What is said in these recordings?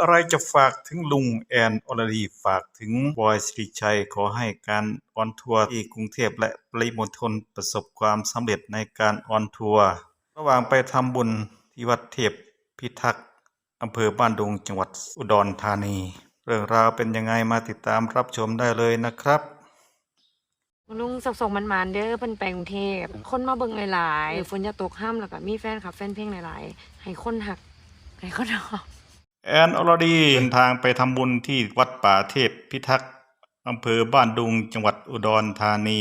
อะไรจะฝากถึงลุงแอนอรดีฝากถึงบอยสิริชัยขอให้การออนทัวร์ที่กรุงเทพและปริมณฑลประสบความสำเร็จในการออนทัวร์ระหว่างไปทำบุญที่วัดเทพพิทักษ์อำเภอบ้านดุงจังหวัดอุดรธานี เรื่องราวเป็นยังไงมาติดตามรับชมได้เลยนะครับลุงสับส่งมันมานๆเด้อเพิ่นไปกรุงเทพคนมาเบิ่งหลายๆฝนจะตกห้ามแล้วก็มีแฟนคลับแฟนเพลงหลายๆ ให้คนหักให้คนรอบ แอนอรดีเดินทางไปทำบุญที่วัดป่าเทพพิทักษ์อำเภอบ้านดุงจังหวัดอุดรธานี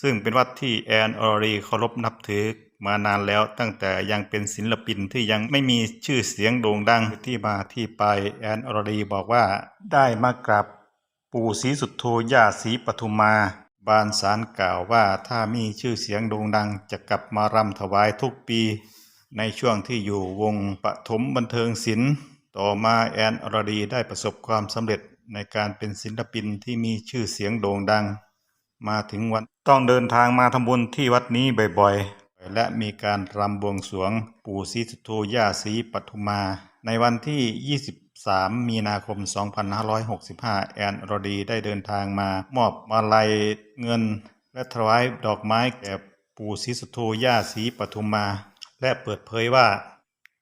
ซึ่งเป็นวัดที่แอนอรดีเคารพนับถือมานานแล้วตั้งแต่ยังเป็นศิลปินที่ยังไม่มีชื่อเสียงโด่งดังที่มาที่ไปแอนอรดีบอกว่าได้มากราบปู่ศรีสุโธย่าศรีปทุมมา บานสารกล่าวว่าถ้ามีชื่อเสียงโด่งดังจะกลับมารำถวายทุกปี ในช่วงที่อยู่วงปฐมบันเทิงศิลป์ ต่อมาแอนอรดีได้ประสบความสำเร็จในการเป็นศิลปินที่มีชื่อเสียงโด่งดัง มาถึงวันต้องเดินทางมาทำบุญที่วัดนี้บ่อยๆ และมีการรำบวงสรวงปู่ศรีสุโธย่าศรีปทุมมาในวันที่ 23 มีนาคม 2565 แอนอรดีได้เดินทางมามอบมาลัยเงิน และถวายดอกไม้แก่ปู่ศรีสุโธย่าศรีปทุมมาและเปิดเผยว่า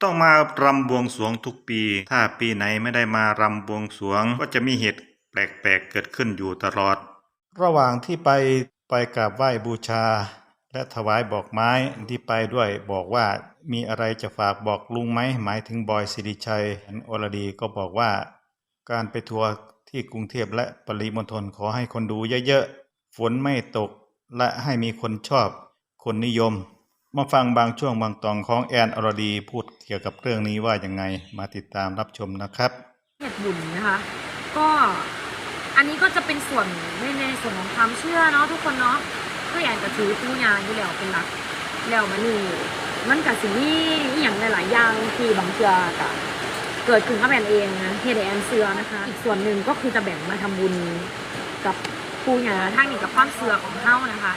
ต้องมารำบวงสวงทุกปี ถ้าปีไหนไม่ได้มารำบวงสวงก็จะมีเหตุแปลกๆเกิดขึ้นอยู่ตลอด ระหว่างที่ไปไปกราบไหว้บูชา และถวายบอกไม้ที่ไปด้วยบอกว่ามีอะไรจะฝากบอกลุงไหมหมายถึงบอยสิริชัยอันอรดีก็บอกว่า การไปทัวร์ที่กรุงเทพและปริมณฑลขอให้คนดูเยอะๆฝนไม่ตกและให้มีคนชอบ คนนิยม มาฟังบางช่วงบางตอนของแอนอรดีพูดเกี่ยวกับเรื่องนี้ว่าอยังไงมาติดตามรับชมนะครับเหตุบุญนะคะ ก็อันนี้ก็จะเป็นส่วนในในส่วนของความเชื่อเนาะทุกคนเนาะก็อยากจะถือปูญาอยู่แล้วเป็นหลักแล้วมันนี่มันกับสิ่งนี้อหย่างหลายๆอย่างที่บางเจือกะเกิดขึ้นกับแอนเองนะเฮดแอนเสือนะคะ อีกส่วนหนึ่งก็คือจะแบ่งมาทำบุญกับปูญาทางนี้กับความเสือของเฮานะคะ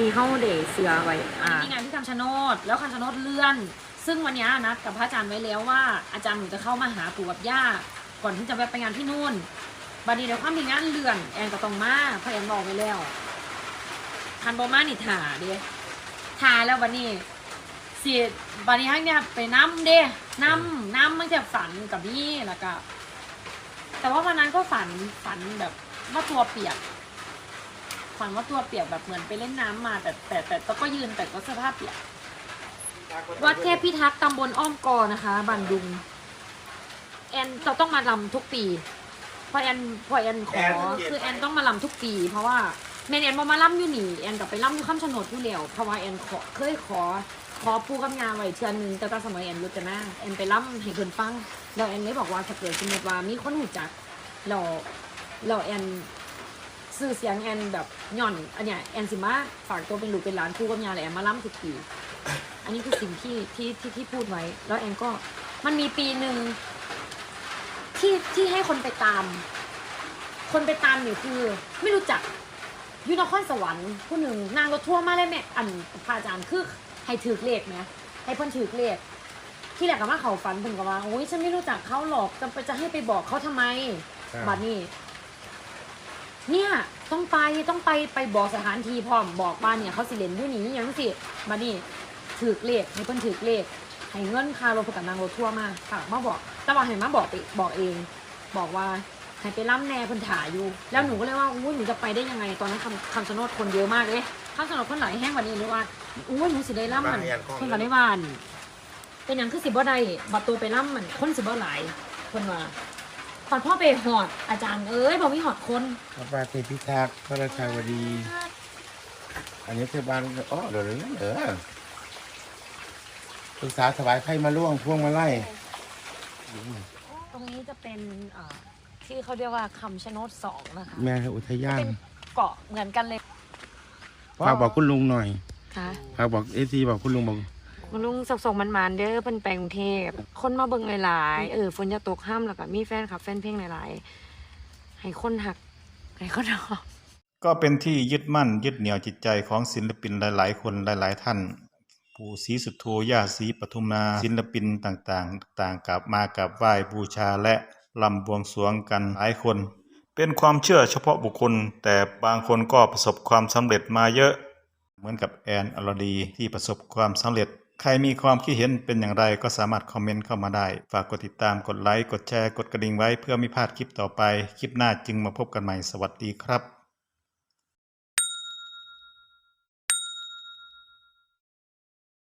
ที่เฮาเดเสือไว้อ่านี่งานที่คำชะโนด แล้วคำชะโนดเลื่อน ซึ่งวันนี้นัดกับพระอาจารย์ไว้แล้วว่า อาจารย์หนูจะเข้ามาหาปู่กับย่า ก่อนที่จะไปงานที่นู่น บัดนี้เดี๋ยวความมีงานเลื่อน แอนก็ต้องมาเพราะแอนบอกไว้แล้วทันบอมานี่ถ่าเด้ถ่าแล้ววันนี้สิบัดนี้ให้เนี่ยไปน้ำเด้น้ำน้ำมันจะฝันกับนี่แล้วก็ แต่ว่าวันนั้นก็ฝันฝันแบบว่าตัวเปียก ฝันว่าตัวเปียกแบบเหมือนไปเล่นน้ำมาแต่แต่แต่แต่ก็ยืนแต่ก็เสื้อผ้าเปียกวัดเทพพิทักษ์ตำบลอ้อมกอนะคะ บันดุง แอนจะต้องมาลำทุกปีเพราะแอนเพราะแอนขอคือแอนต้องมาลำทุกปี เพราะว่าแม่นแอนบ่มาลำอยู่นี่แอนกลับไปลำอยู่ข้ามถนนอยู่แล้วเพราะว่าแอนขอเคยขอขอปูกับยาไว้เทือนหนึงแต่ตอนสมัยแอนรู้จะนะแอนไปลำให้เพิ่นฟังแล้วแอนเลยบอกว่าถ้าเกิดสมมติว่ามีคนหูจักเราเราแอน ซื้อเสียงแอนแบบหย่อนอันเนี้ยแอนสิมาฝากตัวเป็นลูกเป็นหลานปูกับยาเลยแอนมาลำทุกปี อันนี้คือสิ่งที่ที่ที่ที่พูดไว้ แล้วแอนก็มันมีปีหนึ่งที่ที่ให้คนไปตาม คนไปตามเนี่ยคือ ไม่รู้จักอยูนครสวรรค์ผู้หนึ่งนางรถทั่วร์มาเลยแม่อันพระอาจารย์คือให้ถือเลขไหมให้เพิ่นถือเลขที่แรกก็มาเขาฝันเพิ่นก็ว่าโอ้ยฉันไม่รู้จักเขาหรอกจะไปจะให้ไปบอกเขาทำไมครับบัดนี้ เนี่ยต้องไปต้องไปไปบอกสถานที่พร้อมบอกบ้านเนี่ยเขาสิเลนด้วยนี้ยังสิบัดนี้ถือเลขให้เพิ่นถือเลขให้เงินค่ารถกับนางรถทั่วร์มาฝากมาบอกแต่ว่าให้มาบอกไปบอกเอง บอกว่าให้ไปล่ำแน่เพิ่นถ่ายอยู่ แล้วหนูก็เลยว่าอุ้ยหนูจะไปได้ยังไงตอนนั้นคำคำชะโนดคนเยอะมากเลยคำชะโนดคนไหลายแห้งกว่านี้หรือว่าอุ้ยหนูสิได้ล่ำมันบ้านเรียนของเพิ่นก็ได้วาอั่นเป็นหยังคือสิบ่ได้บัดตัวไปล่ำมันคนสิบ่หลายเพิ่นว่า ตอนพ่อไปหอดอาจารย์เอ้ยบอกมีหอดคนพระบาทเทพิทักษ์พระราชาวดี อันนี้คือบ้านอ๋อเดี๋ยวนี้เออปรึกษาถวายไพ่มาล่วงพวงมาไล่ตรงนี้จะเป็นเอ่อที่เขาเรียกว่าคำชะโนดสองนะคะ แม่อุทยานเป็นเกาะเหมือนกันเลยฝากบอกคุณลุงหน่อยค่ะฝากบอกเอซีบอกคุณลุงบอก คุณลุงสับส่งมันมานๆเด้อเพิ่นไปกรุงเทพคนมาเบิ่งหลายๆเออฝนจะตกห้ามแล้วก็มีแฟนคลับ แฟนเพลงหลายๆ ให้คนหัก ให้คนรอบก็เป็นที่ยึดมั่นยึดเหนี่ยวจิตใจของศิลปินหลาย ๆ คนหลาย ๆ ท่าน ปู่ศรีสุโธย่าศรีปทุมมาศิลปินต่างๆ ต่างกลับมากราบไหว้บูชาและลำบวงสรวงกันหลายคน เป็นความเชื่อเฉพาะบุคคล แต่บางคนก็ประสบความสำเร็จมาเยอะ เหมือนกับแอนอรดีที่ประสบความสำเร็จ ใครมีความคิดเห็นเป็นอย่างไรก็สามารถคอมเมนต์เข้ามาได้ ฝากกดติดตามกดไลค์ กดแชร์ กดกระดิ่งไว้เพื่อไม่พลาดคลิปต่อไป คลิปหน้าจึงมาพบกันใหม่ สวัสดีครับ